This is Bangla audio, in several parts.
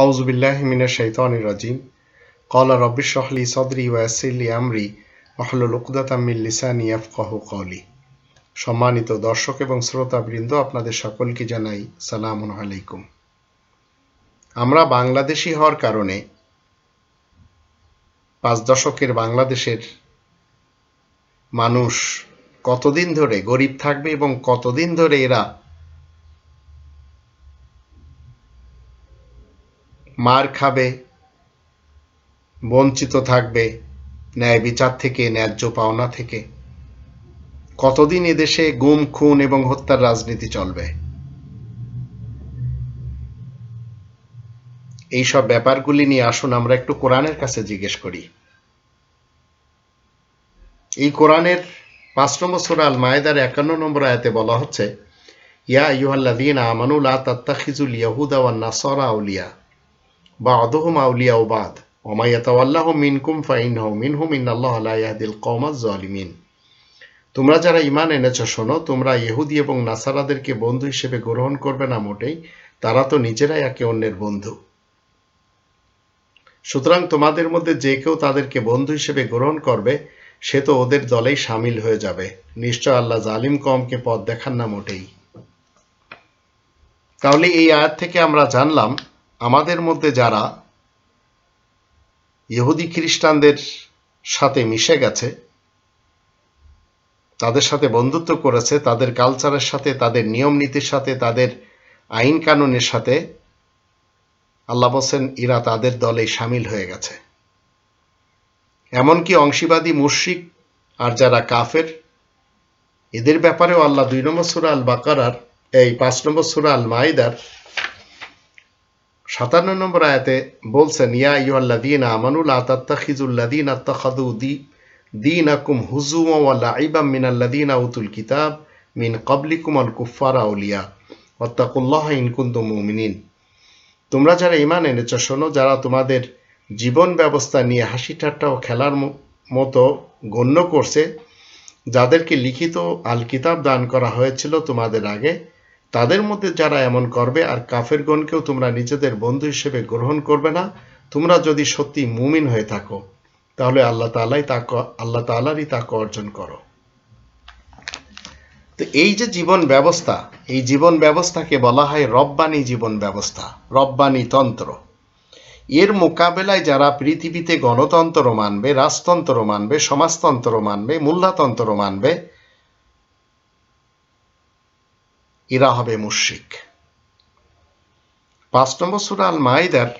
আউজুবিল্লাহ আমরি লিসানি সম্মানিত দর্শক এবং শ্রোতাবৃন্দ, আপনাদের সকলকে জানাই সালাম আলাইকুম। আমরা বাংলাদেশি হওয়ার কারণে পাঁচ দশকের বাংলাদেশের মানুষ কতদিন ধরে গরিব থাকবে এবং কতদিন ধরে এরা মার খাবে, বঞ্চিত থাকবে, ন্যায় বিচার থেকে, ন্যায্য পাওনা থেকে। কতদিন এদেশে গুম, খুন এবং হত্যার রাজনীতি চলবে? এই সব ব্যাপারগুলি নিয়ে আসুন, আমরা একটু কোরআনের কাছে জিজ্ঞেস করি। এই কোরআনের পাঁচ নম্বর সুরা আল মায়েদার একান্ন নম্বর আয়াতে বলা হচ্ছে, ইয়া ইউহাল্লাদিন আমানু লা তাত্তাখিজুল ইয়াহুদা ওয়ান নাসারা আউলিয়া। বাদহুম আউলিয়া ও বাদ ওমাইয়াতাওয়াল্লাহ মিনকুম ফাইনহু মিনহুম ইন্নাল্লাহ লা ইয়াহদিল কওমাজ জালিমিন তোমরা যারা ইমান এনেছ, শোনো, তোমরা ইহুদি এবং নাসারাদেরকে বন্ধু হিসেবে গ্রহণ করবে না মোটেই, তারা তো নিজেরাই একে অন্যের বন্ধু। সুতরাং তোমাদের মধ্যে যে কেউ তাদেরকে বন্ধু হিসেবে গ্রহণ করবে, সে তো ওদের দলেই সামিল হয়ে যাবে। নিশ্চয় আল্লাহ জালিম কমকে পথ দেখান না মোটেই। তাহলে এই আয়াত থেকে আমরা জানলাম আমাদের মধ্যে যারা ইহুদি খ্রিস্টানদের সাথে মিশে গেছে, তাদের সাথে বন্ধুত্ব করেছে, তাদের কালচারের সাথে, তাদের নিয়ম নীতির সাথে, তাদের আইন কানুনের সাথে, আল্লাহ বলছেন ইরা তাদের দলে সামিল হয়ে গেছে। এমনকি অংশীবাদী মুশ্রিক আর যারা কাফের, এদের ব্যাপারেও আল্লাহ দুই নম্বর সুরা আল বাকারার এই পাঁচ নম্বর সুরা আল মাইদার সাতান্ন নম্বর আয়াতে বলছেন, ইয়া ইউল্লাদিন আমানুল আতাত্তাখিজুল্লাদিন আত্তাখাদু দি দিন আকুম হুজুম ওয়াল্লাইবাম মিনাল্লাদিন আউতুল কিতাব মিন কবলিকুম আল কুফার আউলিয়া অত্তাকুল্লাহ ইনকুন্ত মুমিনিন। তোমরা যারা ইমান এনেছ, শোনো, যারা তোমাদের জীবন ব্যবস্থা নিয়ে হাসি ঠাট্টা ও খেলার মতো গণ্য করছে, যাদেরকে লিখিত আল কিতাব দান করা হয়েছিল তোমাদের আগে তাদের মধ্যে যারা এমন করবে আর কাফেরগণকেও তোমরা নিজেদের বন্ধু হিসেবে গ্রহণ করবে না, তোমরা যদি সত্যি মুমিন হয়ে থাকো, তাহলে আল্লাহ তালাই তা আল্লাহ তালারই তাকে অর্জন করো। তো এই যে জীবন ব্যবস্থা, এই জীবন ব্যবস্থাকে বলা হয় রব্বানি জীবন ব্যবস্থা, রব্বানি তন্ত্র। এর মোকাবেলায় যারা পৃথিবীতে গণতন্ত্র মানবে, রাজতন্ত্র মানবে, সমাজতন্ত্র মানবে, মূল্যতন্ত্র মানবে এরা হবে মুশ্রিক। পাঁচ নম্বর সুরা আল মাইদার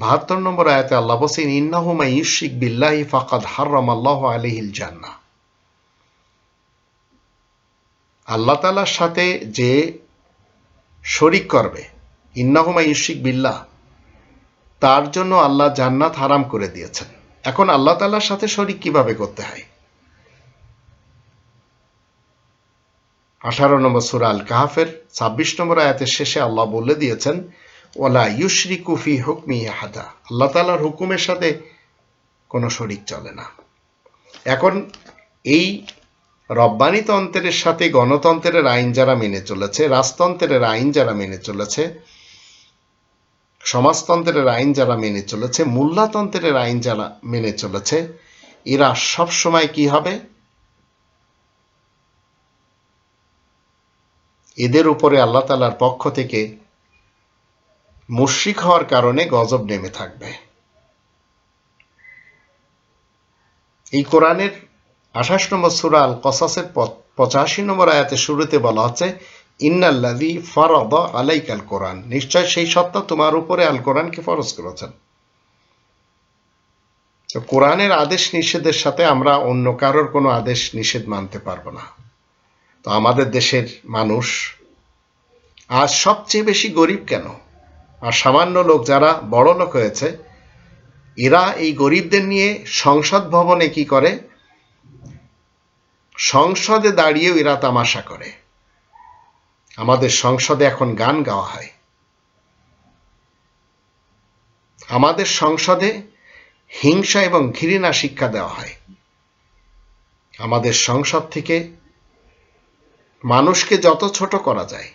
বাহাত্তর নম্বর আয়াতে আল্লাহ বসেন ইন্নাহুমা ইউশিক বিল্লাহি ফাকাদ আল্লাহ আলিহিল জান্না আল্লাহ তালার সাথে যে শরিক করবে ইন্নাহুমা ইউশিক বিল্লাহ, তার জন্য আল্লাহ জান্নাত হারাম করে দিয়েছেন। এখন আল্লাহ তালার সাথে শরিক কীভাবে করতে হয়? আঠারো নম্বর সুরা আল কাহাফের ছাব্বিশ নম্বর আয়াতের শেষে আল্লাহ বলে দিয়েছেন ওলা ইউশরি কুফি হুকমি হাদা আল্লাহ তালার হুকুমের সাথে কোনো শরিক চলে না। এখন এই রব্বানি তন্ত্রের সাথে গণতন্ত্রের আইন যারা মেনে চলেছে, রাজতন্ত্রের আইন যারা মেনে চলেছে, সমাজতন্ত্রের আইন যারা মেনে চলেছে, মূল্যতন্ত্রের আইন যারা মেনে চলেছে, এরা সবসময় কি হবে? এদের উপরে আল্লাহ তালার পক্ষ থেকে মুশ্রিক হওয়ার কারণে গজব নেমে থাকবে। এই কোরআনের আঠাশ নম্বর সুরা আল কসাসের পঁচাশি নম্বর আয়াতে শুরুতে বলা হচ্ছে ইন্নাল্লাদি ফরদ আলাইকাল কোরআন। নিশ্চয় সেই সত্তা তোমার উপরে আল কোরআনকে ফরজ করেছেন। কোরআনের আদেশ নিষেধের সাথে আমরা অন্য কারোর কোনো আদেশ নিষেধ মানতে পারব না। তো আমাদের দেশের মানুষ আজ সবচেয়ে বেশি গরিব কেন? আর সামান্য লোক যারা বড় লোক হয়েছে, এরা এই গরিবদের নিয়ে সংসদ ভবনে কি করে? সংসদে দাঁড়িয়েও এরা তামাশা করে। আমাদের সংসদে এখন গান গাওয়া হয়। আমাদের সংসদে হিংসা এবং ঘৃণা শিক্ষা দেওয়া হয়। আমাদের সংসদ থেকে মানুষকে যত ছোট করা যায়।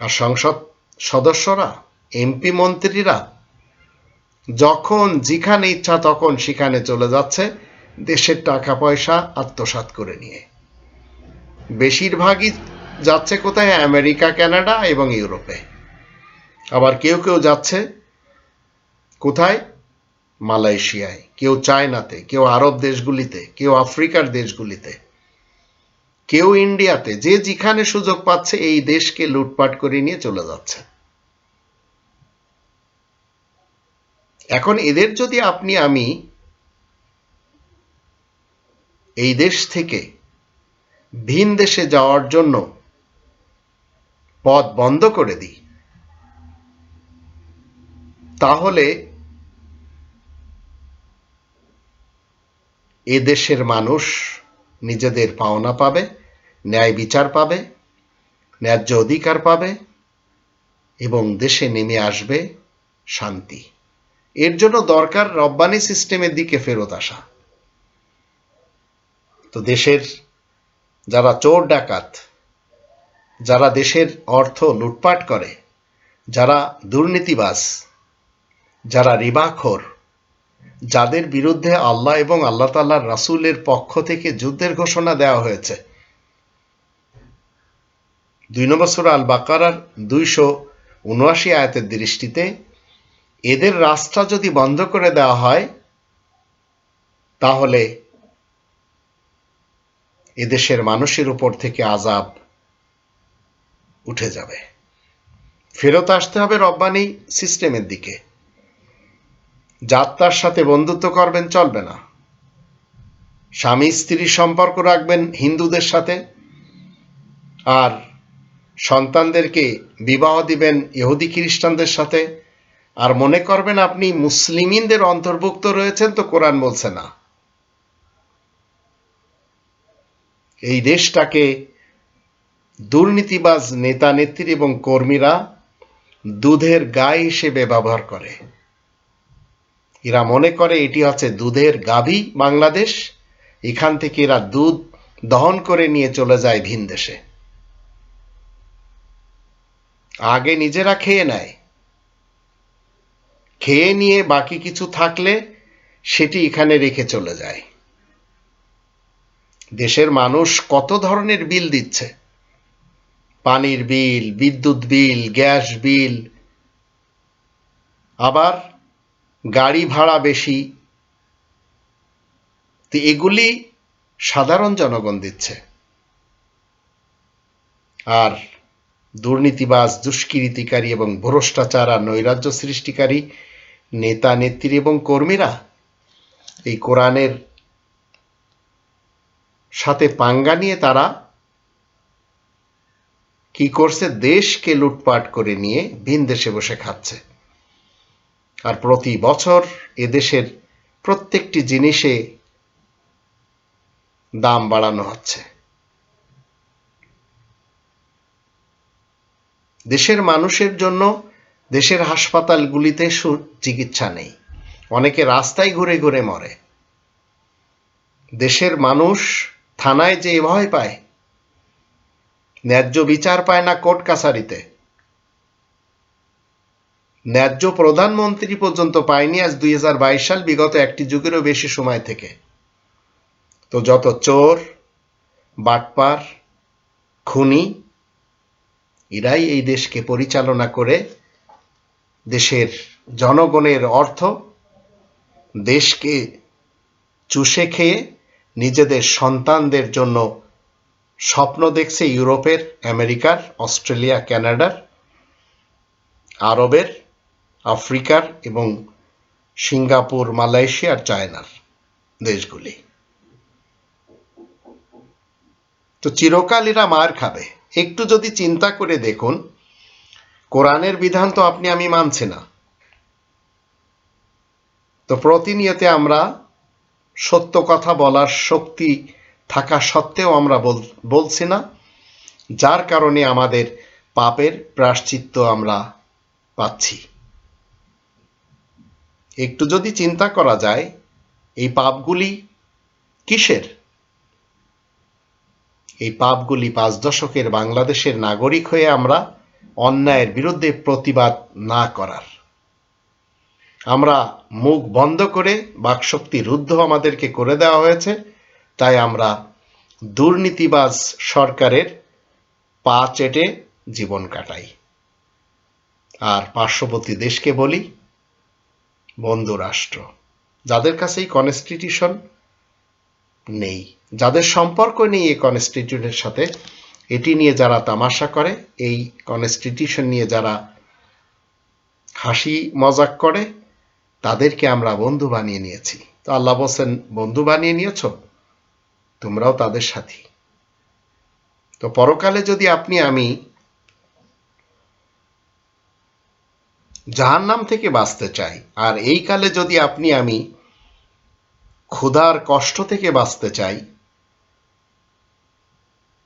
আর সংসদ সদস্যরা এমপি মন্ত্রীরা যখন যেখানে ইচ্ছা তখন সেখানে চলে যাচ্ছে দেশের টাকা পয়সা আত্মসাৎ করে নিয়ে। বেশিরভাগই যাচ্ছে কোথায়? আমেরিকা, কানাডা এবং ইউরোপে। আবার কেউ কেউ যাচ্ছে কোথায়? মালয়েশিয়ায়। কেউ চায়নাতে, কেউ আরব দেশগুলিতে, কেউ আফ্রিকার দেশগুলিতে। কেউ ইন্ডিয়াতে যে যেখানে সুযোগ পাচ্ছে এই দেশকে লুটপাট করে নিয়ে চলে যাচ্ছে। এখন এদের যদি আপনি, আমি এই দেশ থেকে ভিন দেশে যাওয়ার জন্য পথ বন্ধ করে দিই, তাহলে এ দেশের মানুষ নিজেদের পাওনা পাবে, ন্যায় বিচার পাবে, ন্যায্য অধিকার পাবে এবং দেশে নেমে আসবে শান্তি। এর জন্য দরকার রব্বানি সিস্টেমের দিকে ফেরত আসা। তো দেশের যারা চোর ডাকাত, যারা দেশের অর্থ লুটপাট করে, যারা দুর্নীতিবাস যারা রিবাখোর যাদের বিরুদ্ধে আল্লাহ এবং আল্লাহ তাল্লাহ রাসুলের পক্ষ থেকে যুদ্ধের ঘোষণা দেওয়া হয়েছে। দুই নম্বর সুরা আল বাকারার দুইশো উনআশি আয়াতের দৃষ্টিতে, এদের রাস্তা যদি বন্ধ করে দেওয়া হয়, তাহলে এদেশের মানুষের উপর থেকে আজাব উঠে যাবে। ফেরত আসতে হবে রব্বানি সিস্টেমের দিকে। যাত্রার সাথে বন্ধুত্ব করবেন, চলবে না। স্বামী স্ত্রীর সম্পর্ক রাখবেন হিন্দুদের সাথে। আর সন্তানদেরকে বিবাহ দিবেন ইহুদি খ্রিস্টানদের সাথে। আর মনে করবেন আপনি মুসলিমিনদের অন্তর্ভুক্ত রয়েছেন তো কোরআন বলছে না। এই দেশটাকে দুর্নীতিবাজ নেতা, নেত্রী এবং কর্মীরা দুধের গায়ে হিসেবে ব্যবহার করে। এরা মনে করে এটি হচ্ছে দুধের গাভী বাংলাদেশ। এখান থেকে এরা দুধ দহন করে নিয়ে চলে যায় ভিন দেশে। আগে নিজেরা খেয়ে নেয়। খেয়ে নিয়ে বাকি কিছু থাকলে সেটি এখানে রেখে চলে যায়। দেশের মানুষ কত ধরনের বিল দিচ্ছে? পানির বিল, বিদ্যুৎ বিল, গ্যাস বিল। আবার গাড়ি ভাড়া বেশি। তো এগুলি সাধারণ জনগণ দিচ্ছে। আর দুর্নীতিবাজ, দুষ্কৃতিকারী এবং ভ্রষ্টাচার আর নৈরাজ্য সৃষ্টিকারী নেতা, নেত্রী এবং কর্মীরা এই কোরআনের সাথে পাঙ্গা নিয়ে তারা কি করছে? দেশকে লুটপাট করে নিয়ে ভিন দেশে বসে খাচ্ছে। আর প্রতি বছর এদেশের প্রত্যেকটি জিনিসে দাম বাড়ানো হচ্ছে। দেশের মানুষের জন্য দেশের হাসপাতালগুলিতে চিকিৎসা নেই। অনেকে রাস্তায় ঘুরে ঘুরে মরে। দেশের মানুষ থানায় যে ভয় পায়, ন্যায্য বিচার পায় না কোর্ট কাছারিতে। ন্যায্য প্রধানমন্ত্রী পর্যন্ত পায়নি আজ দুই হাজার বাইশ সাল, বিগত একটি যুগেরও বেশি সময় থেকে। তো যত চোর, বাটপার, খুনি, এরাই এই দেশকে পরিচালনা করে দেশের জনগণের অর্থ, দেশকে চুষে খেয়ে নিজেদের সন্তানদের জন্য স্বপ্ন দেখছে ইউরোপের, আমেরিকার, অস্ট্রেলিয়া কানাডার আরবের আফ্রিকার এবং সিঙ্গাপুর মালয়েশিয়ার চায়নার দেশগুলি। তো চিরকাল এরা মার খাবে। একটু যদি চিন্তা করে দেখুন, কোরআনের বিধান তো আপনি, আমি মানছি না। তো প্রতিনিয়তে আমরা সত্য কথা বলার শক্তি থাকা সত্ত্বেও আমরা বলছি না। যার কারণে আমাদের পাপের প্রাশ্চিত্য আমরা পাচ্ছি। একটু যদি চিন্তা করা যায়, এই পাপগুলি কিসের? এই পাপগুলি পাঁচ দশকের বাংলাদেশের নাগরিক হয়ে আমরা অন্যায়ের বিরুদ্ধে প্রতিবাদ না করার। আমরা মুখ বন্ধ করে বাকশক্তি রুদ্ধ আমাদেরকে করে দেওয়া হয়েছে, তাই আমরা দুর্নীতিবাজ সরকারের পা চেটে জীবন কাটাই। আর পার্শ্ববর্তী দেশকে বলি বন্ধু রাষ্ট্র। যাদের কাছে এই কনস্টিটিউশন নেই, যাদের সম্পর্ক নেই এই কনস্টিটিউশনের সাথে, এটি নিয়ে যারা তামাশা করে, এই কনস্টিটিউশন নিয়ে যারা হাসি মজাক করে, তাদেরকে আমরা বন্ধু বানিয়ে নিয়েছি। তো আল্লাহ বলছেন, বন্ধু বানিয়ে নিয়েছ? তোমরাও তাদের সাথী। তো পরকালে যদি আপনি আমি জাহান নাম থেকে বাঁচতে চাই। আর এই কালে যদি আপনি আমি ক্ষুধার কষ্ট থেকে বাঁচতে চাই,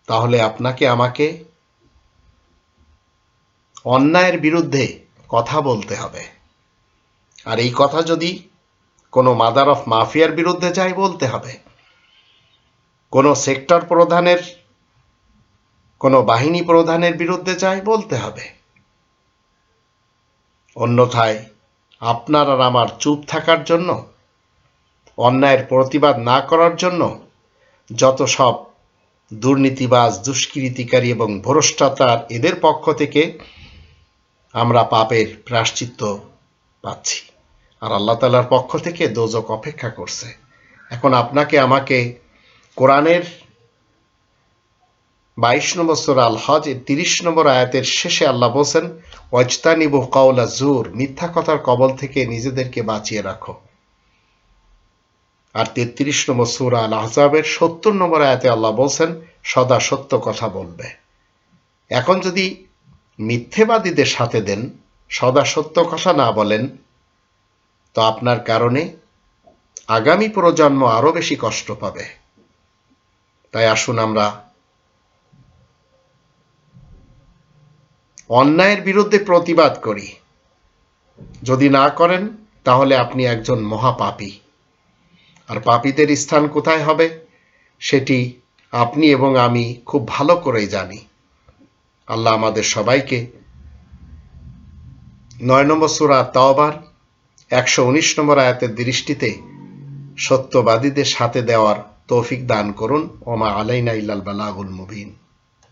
তাহলে আপনাকে আমাকে অন্যায়ের বিরুদ্ধে কথা বলতে হবে। আর এই কথা যদি কোনো মাদার অফ মাফিয়ার বিরুদ্ধে যায় বলতে হবে। কোনো সেক্টর প্রধানের, কোনো বাহিনী প্রধানের বিরুদ্ধে যায় বলতে হবে। অন্যথায় আপনার আর আমার চুপ থাকার জন্য, অন্যায়ের প্রতিবাদ না করার জন্য যত সব দুর্নীতিবাজ, দুষ্কৃতিকারী এবং ভ্রষ্টাচার এদের পক্ষ থেকে আমরা পাপের প্রাশ্চিত্য পাচ্ছি। আর আল্লাহ তালার পক্ষ থেকে দোজক অপেক্ষা করছে। এখন আপনাকে আমাকে কোরআনের বাইশ নম্বর সোরা আল হজ এর তিরিশ নম্বর আয়াতের শেষে আল্লাহ বলছেন, ওয়াজতানিবু কাউলা জুর মিথ্যা কথার কবল থেকে নিজেদেরকে বাঁচিয়ে রাখো। আর তেত্রিশ নম্বর সুরা আল আহজাবের সত্তর নম্বর আয়াতে আল্লাহ বলছেন, সদা সত্য কথা বলবে। এখন যদি মিথ্যেবাদীদের সাথে দেন, সদা সত্য কথা না বলেন, তো আপনার কারণে আগামী প্রজন্ম আরও বেশি কষ্ট পাবে। তাই আসুন আমরা অন্যায়ের বিরুদ্ধে প্রতিবাদ করি। যদি না করেন, তাহলে আপনি একজন মহাপাপী। আর পাপীদের স্থান কোথায় হবে, সেটি আপনি এবং আমি খুব ভালো করেই জানি। আল্লাহ আমাদের সবাইকে নয় নম্বর সুরা তাওবার, একশো উনিশ নম্বর আয়াতের দৃষ্টিতে সত্যবাদীদের সাথে দেওয়ার তৌফিক দান করুন। ওমা আলাইনা ইল্লাল বালাগুল মুবিন।